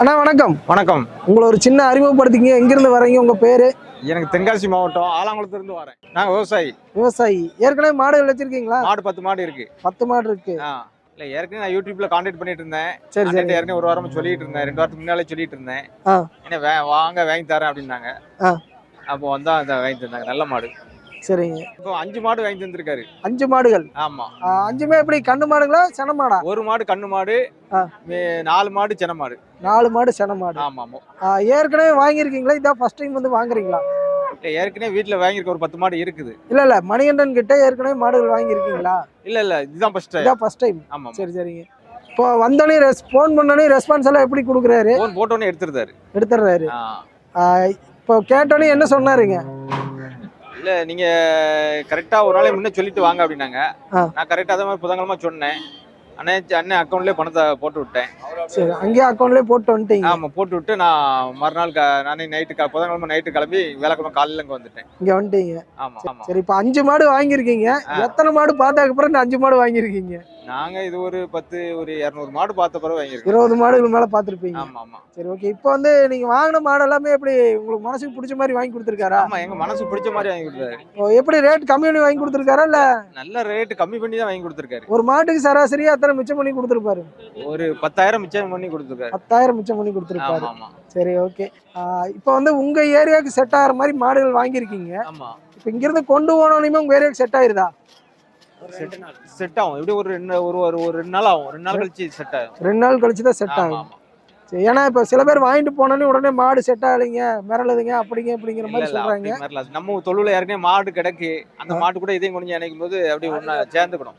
அண்ணா வணக்கம். வணக்கம். உங்களை ஒரு சின்ன அறிமுகப்படுத்திங்க எங்கிருந்து வரீங்க உங்க பேரு? எனக்கு தென்காசி மாவட்டம் ஆலாங்குளத்துல இருந்து வரேன். நாங்க விவசாயி. விவசாயி. ஏற்கனவே மாடுகள் வச்சிருக்கீங்களா? மாடு பத்து மாடு இருக்கு. பத்து மாடு இருக்கு. இல்ல ஏற்கனவே நான் யூடியூப்ல கான்டாக்ட் பண்ணிட்டு இருந்தேன். சரி சரி. ஏற்கனவே ஒரு வாரமா சொல்லிட்டு இருந்தேன். ரெண்டு வாரத்துக்கு முன்னாலே சொல்லிட்டு இருந்தேன். என்ன வாங்க வாங்கி தரேன் அப்படின்னாங்க. அப்போ வந்தா அந்த வாங்கி தந்தாங்க. நல்ல மாடு. சரிங்க. இப்போ அஞ்சு மாடு வாங்கி தந்திருக்காரு அஞ்சு மாடுகள்? ஆமா. அஞ்சுமே எப்படி கண்ணு மாடுகளா சென மாடா? ஒரு மாடு கண்ணு மாடு நாலு மாடு சென மாடு. நாலு மாடு சென மாடு. ஆமா ஆமா. ஏற்கனவே வாங்கியிருக்கீங்களா இதான் ஃபர்ஸ்ட் டைம் வந்து வாங்குறீங்களா? இல்ல ஏற்கனவே வீட்டுல வாங்கியிருக்க ஒரு பத்து மாடு இருக்குது. இல்ல இல்ல மணிகண்டன் கிட்ட ஏற்கனவே மாடுகள் வாங்கியிருக்கீங்களா? இல்ல இல்ல இதுதான் ஃபர்ஸ்ட் இதான் ஃபர்ஸ்ட் டைம் ஆமா ஆமா. சரி சரிங்க. இப்போ வந்தோடனே ரெஸ் ஃபோன் பண்ணோடனே ரெஸ்பான்ஸ் எல்லாம் எப்படி கொடுக்குறாரு? போன் போட்டோன்னே எடுத்துருந்தாரு எடுத்துடுறாரு. ஆஹ் இப்போ கேட்டோடனே என்ன சொன்னாருங்க? இல்ல நீங்க கரெக்டா ஒரு நாளைக்கு முன்ன சொல்லிட்டு வாங்க அப்படின்னாங்க. நான் கரெக்டா அதே மாதிரி புதன்கிழமை சொன்னேன். அண்ணே அண்ணன் அக்கௌண்ட்லயே பணத்தை போட்டு விட்டேன். சரி அங்கேயே அக்கௌண்ட்லயே போட்டு வந்துட்டீங்க. ஆமா போட்டு விட்டு நான் மறுநாள் நானே நைட்டு புதன்கிழமை நைட்டு கிளம்பி வேலைக்கிழமை காலையில இங்க வந்துட்டேன். இங்க வந்துட்டீங்க. ஆமா சரி இப்போ அஞ்சு மாடு வாங்கியிருக்கீங்க. எத்தனை மாடு பார்த்ததுக்கு அப்புறம் இந்த அஞ்சு மாடு வாங்கியிருக்கீங்க? நாங்க இது ஒரு பத்து ஒரு இருநூறு மாடு பார்த்த பிறகு வாங்கியிருக்கோம். இருபது மாடுகள் மேல பார்த்துருப்பீங்க. ஆமா ஆமா சரி ஓகே இப்போ வந்து நீங்க வாங்கின மாடு எல்லாமே எப்படி உங்களுக்கு மனசுக்கு பிடிச்ச மாதிரி வாங்கி கொடுத்துருக்காரா? ஆமா எங்க மனசு பிடிச்ச மாதிரி வாங்கி கொடுத்தாரு எப்படி ரேட் கம்மி பண்ணி வாங்கி கொடுத்துருக்காரா இல்ல? நல்ல ரேட் கம்மி பண்ணி தான் வாங்கி கொடுத்துருக்காரு. ஒரு மாட்டுக்கு சராசரியா எத்தனை மிச்சம் பண்ணி கொடுத்துருப்பாரு? ஒரு பத்தாயிரம் மிச்சம் பண்ணி கொடுத்துருக்காரு. பத்தாயிரம் மிச்சம் பண்ணி கொடுத்துருப்பாரு. சரி ஓகே இப்போ வந்து உங்க ஏரியாவுக்கு செட் ஆகிற மாதிரி மாடுகள் வாங்கியிருக்கீங்க. ஆமா. இப்போ இங்கிருந்து கொண்டு போனோனையுமே உங்க ஏரியாவுக்கு செட் ஆயிருதா? செட் ஆகும். எப்படி ஒரு ரெண்டு ஒரு ஒரு ஒரு ரெண்டு நாள் ஆகும்? ரெண்டு நாள் கழிச்சு செட் ஆகும். ரெண்டு நாள் கழிச்சு தான் செட் ஆகும். சரி, ஏன்னா இப்போ சில பேர் வாங்கிட்டு போனோன்னே உடனே மாடு செட் ஆகலைங்க மிரளுதுங்க அப்படிங்க இப்படிங்கிற இல்ல, மாதிரி சொல்றாங்க. நம்ம தொழுவுல ஏற்கனவே மாடு கிடக்கு. அந்த மாட்டு கூட இதையும் கொஞ்சம் இணைக்கும் போது அப்படியே ஒண்ணா சேர்ந்துக்கணும்.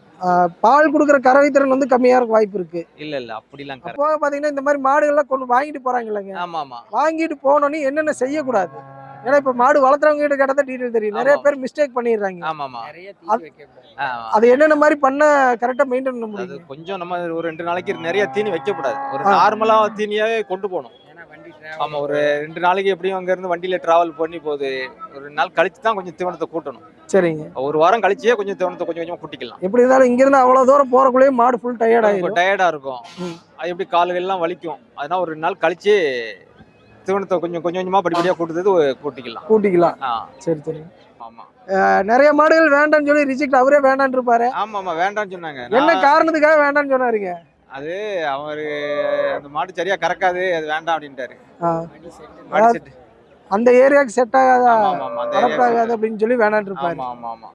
பால் கொடுக்குற கறவை திறன் வந்து கம்மியா இருக்க வாய்ப்பு இருக்கு. இல்ல இல்ல அப்படிலாம். அப்போ பாத்தீங்கன்னா இந்த மாதிரி மாடுகள்லாம் கொண்டு வாங்கிட்டு போறாங்க இல்லைங்க. ஆமா ஆமா. வாங்கிட்டு போனோன்னே என்னென்ன செய்யக்கூடாது? ஏன்னா இப்ப மாடு வளர்த்துறவங்க கிட்ட கேட்டா டீட்டெயில் தெரியும். நிறைய. பேர் மிஸ்டேக் பண்ணிடுறாங்க. ஆமா ஆமா அது- என்னென்ன மாதிரி பண்ண கரெக்டா மெயின்டைன் பண்ண அது முடியும்? கொஞ்சம் நம்ம ஒரு ரெண்டு நாளைக்கு நிறைய தீனி வைக்க கூடாது ஒரு. நார்மலா தீனியாவே கொண்டு போகணும். ஆமா ஒரு ரெண்டு நாளைக்கு எப்படியும் அங்க இருந்து வண்டியில டிராவல் பண்ணி போகுது ஒரு நாள் கழிச்சு தான் கொஞ்சம் தீவனத்தை கூட்டணும். சரிங்க. ஒரு வாரம் கழிச்சே கொஞ்சம் தீவனத்தை கொஞ்சம் கொஞ்சமா கூட்டிக்கலாம். எப்படி இருந்தாலும் இங்க இருந்து அவ்வளவு தூரம் போறக்குள்ளேயே மாடு ஃபுல் டயர்ட் ஆயிடும் டயர்டா இருக்கும். அது எப்படி கால்கள் எல்லாம் வலிக்கும். அதனால ஒரு ரெண்டு நாள் கழிச்சு தீவனத்தை கொஞ்சம் கொஞ்சம் கொஞ்சமா படிப்படியா கூட்டுறது கூட்டிக்கலாம். கூட்டிக்கலாம். சரி சரி. ஆமா. ஆஹ் நிறைய மாடுகள் வேண்டாம்னு சொல்லி ரிஜெக்ட் அவரே வேண்டாம்னு இருப்பாரு. ஆமா ஆமா வேண்டாம்னு சொன்னாங்க. என்ன காரணத்துக்காக வேண்டாம்னு சொன்னாருங்க? அது அவரு அந்த மாடு சரியா கறக்காது அது வேண்டாம் அப்படின்ட்டாரு. அந்த ஏரியாவுக்கு செட் ஆகாதா? ஆமா ஆமா ஆமா அந்த area வளர்ப்பாகாது அப்படின்னு சொல்லி வேண்டாம்னு இருப்பாரு. ஆமா ஆமா